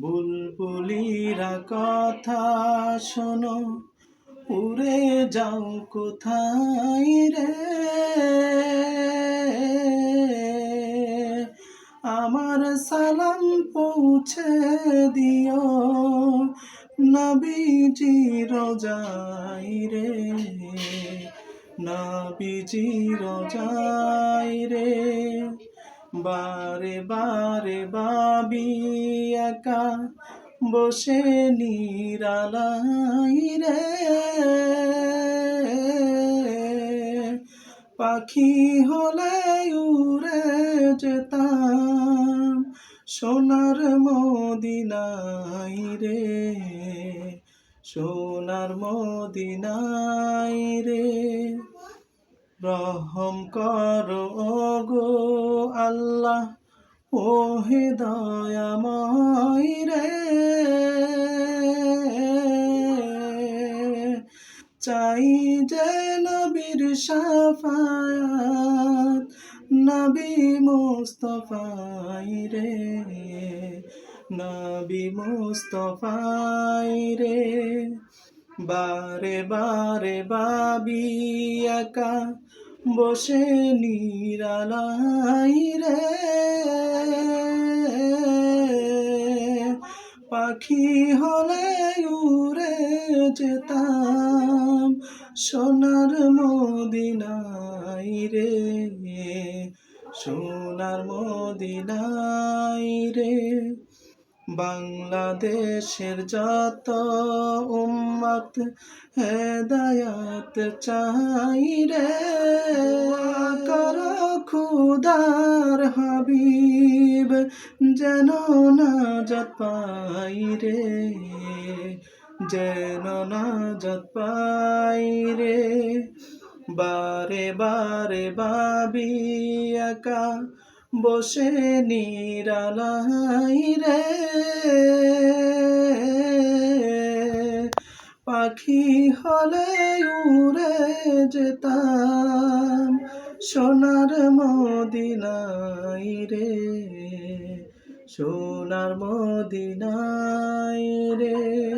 বুলবুলিরা কথা শোনো, উড়ে যাও কোথায় রে? আমার সালাম পৌঁছে দিও, নবীজি রোজাই রে, নবীজি রোজাই রে। বারে বারে বাবি একা বসে নিরালাই রে। পাখি হলে উড়ে যেতাম সোনার মদিনাই রে, সোনার মদিনাই রে। রহম করো গো আল্লাহ, ও হৃদয়াময় রে। চাই যে নবীর সাফায়াত, নবী মুস্তফাই রে, নবী মুস্তফাই রে। বারে বারে বাবি বসে নিরালাই রে। পাখি হলে উড়ে যেতাম সোনার মদিনাই রে, সোনার মদিনাই রে। বাংলাদেশের যত উম্মত হেদায়াত চাই রে। কর খুদার হাবিব যেন না যত পাই রে। যেন না পাই রে। বারে বারে বাবি একা বসে নিরালাই রে। পাখি হলে উড়ে যেতাম। সোনার মদিনাই রে সোনার মদিনাই রে।